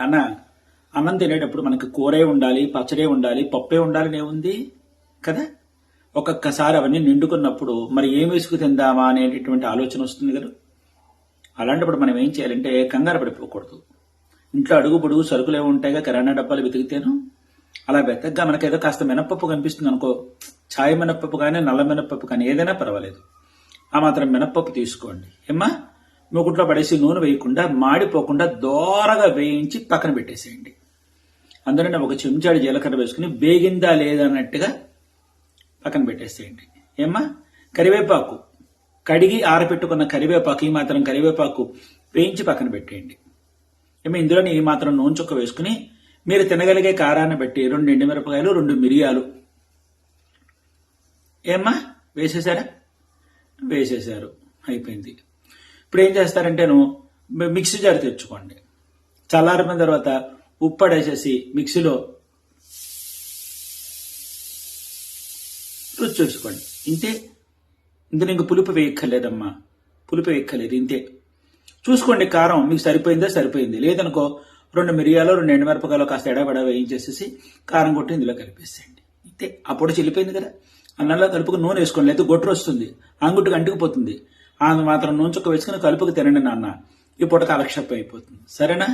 అన్న అన్నం తినేటప్పుడు మనకి కూరే ఉండాలి పచ్చడే ఉండాలి పప్పే ఉండాలని ఏముంది కదా? ఒక్కొక్కసారి అవన్నీ నిండుకున్నప్పుడు మరి ఏం వేసుకు తిందామా అనేటటువంటి ఆలోచన వస్తుంది కదా? అలాంటప్పుడు మనం ఏం చేయాలంటే కంగారు పడిపోకూడదు. ఇంట్లో అడుగు పొడుగు సరుకులు ఏమి ఉంటాయిగా కిరాణా డబ్బాలు వెతికితేను అలా వెతకగా మనకేదో కాస్త మినపప్పు కనిపిస్తుంది అనుకో ఛాయ్ మినప్పప్పు కానీ నల్ల మినపప్పు కానీ ఏదైనా పర్వాలేదు. ఆ మాత్రం మినప్పప్పు తీసుకోండి. ఏమ్మా? మూకుట్లో పడేసి నూనె వేయకుండా మాడిపోకుండా దోరగా వేయించి పక్కన పెట్టేసేయండి. అందులోనే ఒక చెంచాడు జీలకర్ర వేసుకుని వేగిందా లేదా అన్నట్టుగా పక్కన పెట్టేసేయండి. ఏమ్మా? కరివేపాకు. కడిగి ఆరబెట్టుకున్న కరివేపాకు ఈ మాత్రం కరివేపాకు వేయించి పక్కన పెట్టేయండి. ఏమో ఇందులోనే ఈ మాత్రం నూనె చుక్క వేసుకుని మీరు తినగలిగే కారాన్ని బట్టి రెండు ఎండుమిరపకాయలు రెండు మిరియాలు. ఏమ్మా వేసేసారా వేసేశారు. అయిపోయింది. ఇప్పుడు ఏం చేస్తారంటేను మిక్సీ జార్ తెచ్చుకోండి. చల్లారిన తర్వాత ఉప్పడేసేసి మిక్సీలో రుచి చూసుకోండి. ఇంతే. ఇందులో ఇంక పులుపు వేయక్కర్లేదమ్మా. పులుపు వేయక్కర్లేదు ఇంతే. చూసుకోండి కారం మీకు సరిపోయిందా? సరిపోయింది. లేదనుకో రెండు మిరియాలు రెండు ఎండుమిరపకాయలు కాస్త ఎడబడ వేయించేసేసి కారం కొట్టి ఇందులో కలిపేసేయండి. ఇంతే. అప్పుడు చెల్లిపోయింది కదా. అన్నంలో కలుపుకు నూనె వేసుకోండి. లేకపోతే గొట్టు వస్తుంది. అంగుట్టుకు అంటుకుపోతుంది. ఆమె మాత్రం నూంచుకు వేసుకుని కలుపుకు తినండి నాన్న. ఈ పూట కాలక్షేపం అయిపోతుంది. సరేనా?